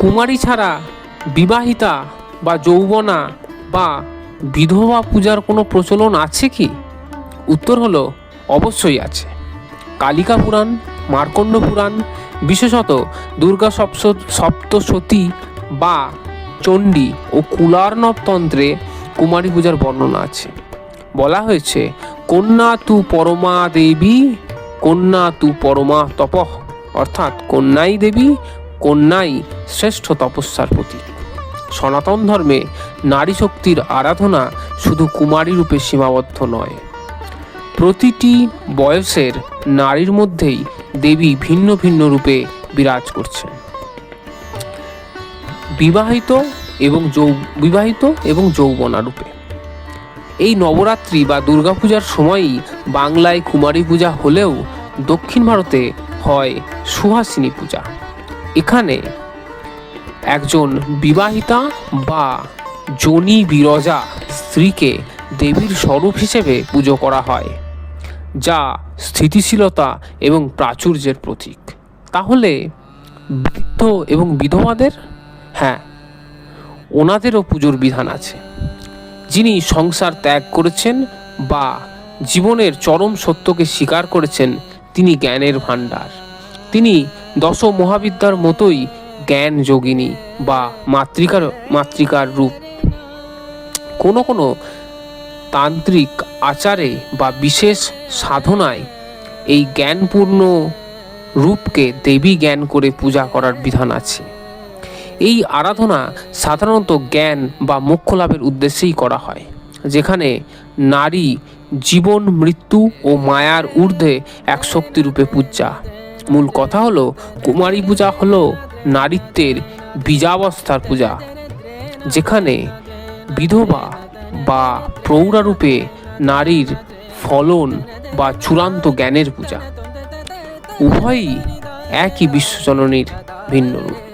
কুমারী ছাড়া বিবাহিতা বা যৌবনা বা বিধবা পূজার কোনো প্রচলন আছে কি? উত্তর হলো, অবশ্যই আছে। কালিকা পুরাণ, মার্কণ্ড পুরাণ, বিশেষত দুর্গা সপ্ত, সপ্তসতী বা চণ্ডী ও কুলার্ণব তন্ত্রে কুমারী পূজার বর্ণনা আছে। বলা হয়েছে, কন্যা তু পরমা দেবী, কন্যা তু পরমা তপঃ। অর্থাৎ, কন্যাই দেবী কন্যাই শ্রেষ্ঠ তপস্যার প্রতীক। সনাতন ধর্মে নারী শক্তির আরাধনা শুধু কুমারী রূপে সীমাবদ্ধ নয়। প্রতিটি বয়সের নারীর মধ্যেই দেবী ভিন্ন ভিন্ন রূপে বিরাজ করছেন। বিবাহিত এবং যৌ বিবাহিত এবং যৌবনা রূপে। এই নবরাত্রি বা দুর্গাপূজার সময়ই বাংলায় কুমারী পূজা হলেও দক্ষিণ ভারতে হয় সুহাসিনী পূজা। এখানে একজন বিবাহিতা বা জনি বিরজা স্ত্রীকে দেবীর স্বরূপ হিসেবে পুজো করা হয়, যা স্থিতিশীলতা এবং প্রাচুর্যের প্রতীক। তাহলে বৃদ্ধ এবং বিধবাদের? হ্যাঁ ওনাদেরও পুজোর বিধান আছে। যিনি সংসার ত্যাগ করেছেন বা জীবনের চরম সত্যকে স্বীকার করেছেন, তিনি জ্ঞানের ভাণ্ডার। তিনি দশ মহাবিদ্যার মতোই জ্ঞান যোগিনী বা মাতৃকার মাতৃকার রূপ। কোনো কোনো তান্ত্রিক আচারে বা বিশেষ সাধনায় এই জ্ঞানপূর্ণ রূপকে দেবী জ্ঞান করে পূজা করার বিধান আছে। এই আরাধনা সাধারণত জ্ঞান বা মোক্ষ লাভের উদ্দেশ্যেই করা হয়, যেখানে নারী জীবন, মৃত্যু ও মায়ার ঊর্ধ্বে এক শক্তিরূপে পূজা মূল কথা হলো, কুমারী পূজা হলো নারীত্বের বীজাবস্থার পূজা, যেখানে বিধবা বা প্রৌঢ়ারূপে নারীর ফলন বা চূড়ান্ত জ্ঞানের পূজা। উভয়ই একই বিশ্বজননীর ভিন্ন রূপ।